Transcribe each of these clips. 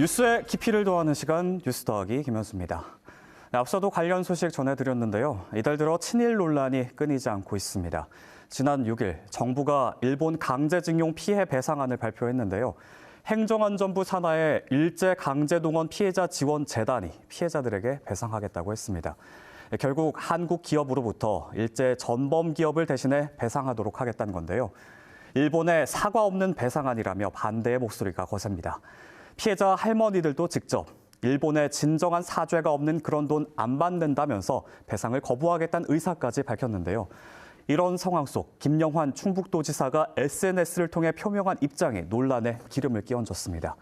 뉴스의 깊이를 더하는 시간 뉴스 더하기 김현수입니다. 네, 앞서도 관련 소식 전해드렸는데요. 이달 들어 친일 논란이 끊이지 않고 있습니다. 지난 6일 정부가 일본 강제징용 피해 배상안을 발표했는데요. 행정안전부 산하의 일제 강제동원 피해자 지원 재단이 피해자들에게 배상하겠다고 했습니다. 결국 한국 기업으로부터 일제 전범 기업을 대신해 배상하도록 하겠다는 건데요. 일본의 사과 없는 배상안이라며 반대의 목소리가 거셉니다. 피해자 할머니들도 직접 일본의 진정한 사죄가 없는 그런 돈 안 받는다면서 배상을 거부하겠다는 의사까지 밝혔는데요. 이런 상황 속 김영환 충북도지사가 SNS를 통해 표명한 입장이 논란에 기름을 끼얹었습니다.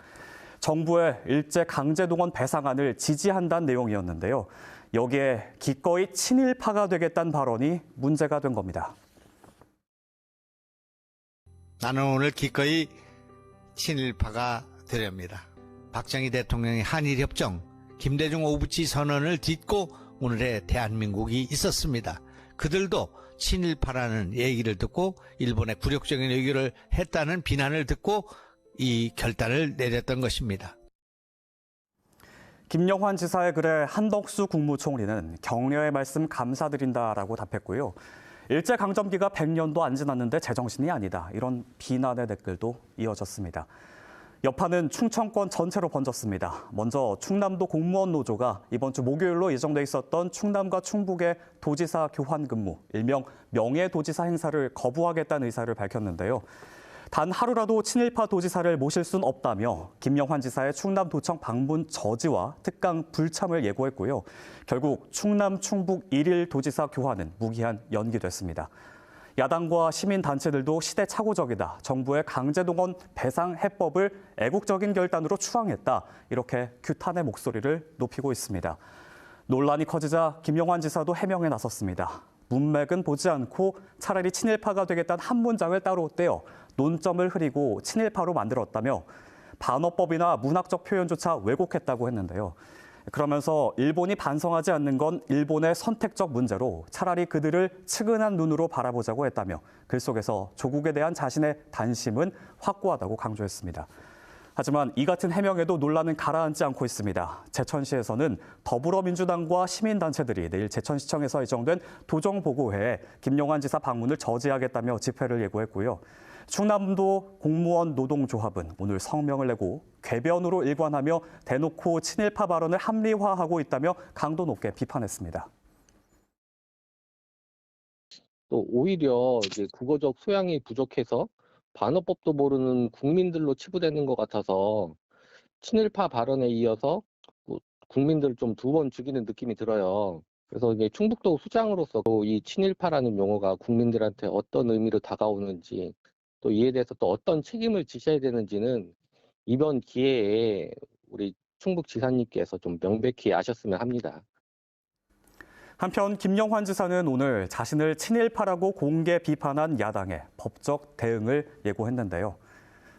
정부의 일제 강제동원 배상안을 지지한다는 내용이었는데요. 여기에 기꺼이 친일파가 되겠다는 발언이 문제가 된 겁니다. 나는 오늘 기꺼이 친일파가 되렵니다. 박정희 대통령의 한일협정, 김대중 오부치 선언을 딛고 오늘의 대한민국이 있었습니다. 그들도 친일파라는 얘기를 듣고 일본의 굴욕적인 외교를 했다는 비난을 듣고 이 결단을 내렸던 것입니다. 김영환 지사의 글에 한덕수 국무총리는 격려의 말씀 감사드린다라고 답했고요. 일제강점기가 100년도 안 지났는데 제정신이 아니다. 이런 비난의 댓글도 이어졌습니다. 여파는 충청권 전체로 번졌습니다. 먼저 충남도 공무원 노조가 이번 주 목요일로 예정돼 있었던 충남과 충북의 도지사 교환 근무, 일명 명예 도지사 행사를 거부하겠다는 의사를 밝혔는데요. 단 하루라도 친일파 도지사를 모실 순 없다며 김영환 지사의 충남도청 방문 저지와 특강 불참을 예고했고요. 결국 충남 충북 일일 도지사 교환은 무기한 연기됐습니다. 야당과 시민단체들도 시대착오적이다. 정부의 강제동원 배상 해법을 애국적인 결단으로 추앙했다. 이렇게 규탄의 목소리를 높이고 있습니다. 논란이 커지자 김영환 지사도 해명에 나섰습니다. 문맥은 보지 않고 차라리 친일파가 되겠다는 한 문장을 따로 떼어 논점을 흐리고 친일파로 만들었다며 반어법이나 문학적 표현조차 왜곡했다고 했는데요. 그러면서 일본이 반성하지 않는 건 일본의 선택적 문제로 차라리 그들을 측은한 눈으로 바라보자고 했다며 글 속에서 조국에 대한 자신의 단심은 확고하다고 강조했습니다. 하지만 이 같은 해명에도 논란은 가라앉지 않고 있습니다. 제천시에서는 더불어민주당과 시민단체들이 내일 제천시청에서 예정된 도정보고회에 김용환 지사 방문을 저지하겠다며 집회를 예고했고요. 충남도 공무원 노동조합은 오늘 성명을 내고 궤변으로 일관하며 대놓고 친일파 발언을 합리화하고 있다며 강도 높게 비판했습니다. 또 오히려 이제 국어적 소양이 부족해서 반어법도 모르는 국민들로 치부되는 것 같아서 친일파 발언에 이어서 뭐 국민들을 좀두 번 죽이는 느낌이 들어요. 그래서 이게 충북도 수장으로서 이 친일파라는 용어가 국민들한테 어떤 의미로 다가오는지 또 이에 대해서 또 어떤 책임을 지셔야 되는지는 이번 기회에 우리 충북 지사님께서 좀 명백히 아셨으면 합니다. 한편 김영환 지사는 오늘 자신을 친일파라고 공개 비판한 야당에 법적 대응을 예고했는데요.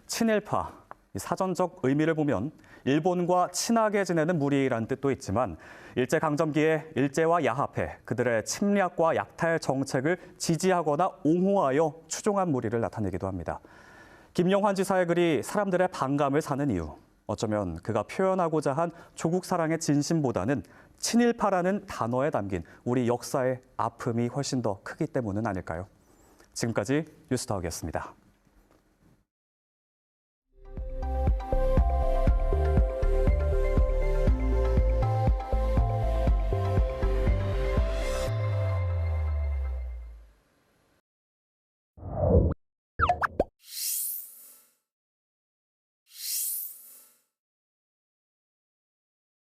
친일파, 사전적 의미를 보면 일본과 친하게 지내는 무리란 뜻도 있지만 일제 강점기에 일제와 야합해 그들의 침략과 약탈 정책을 지지하거나 옹호하여 추종한 무리를 나타내기도 합니다. 김영환 지사의 글이 사람들의 반감을 사는 이유, 어쩌면 그가 표현하고자 한 조국 사랑의 진심보다는 친일파라는 단어에 담긴 우리 역사의 아픔이 훨씬 더 크기 때문은 아닐까요? 지금까지 뉴스타워였습니다.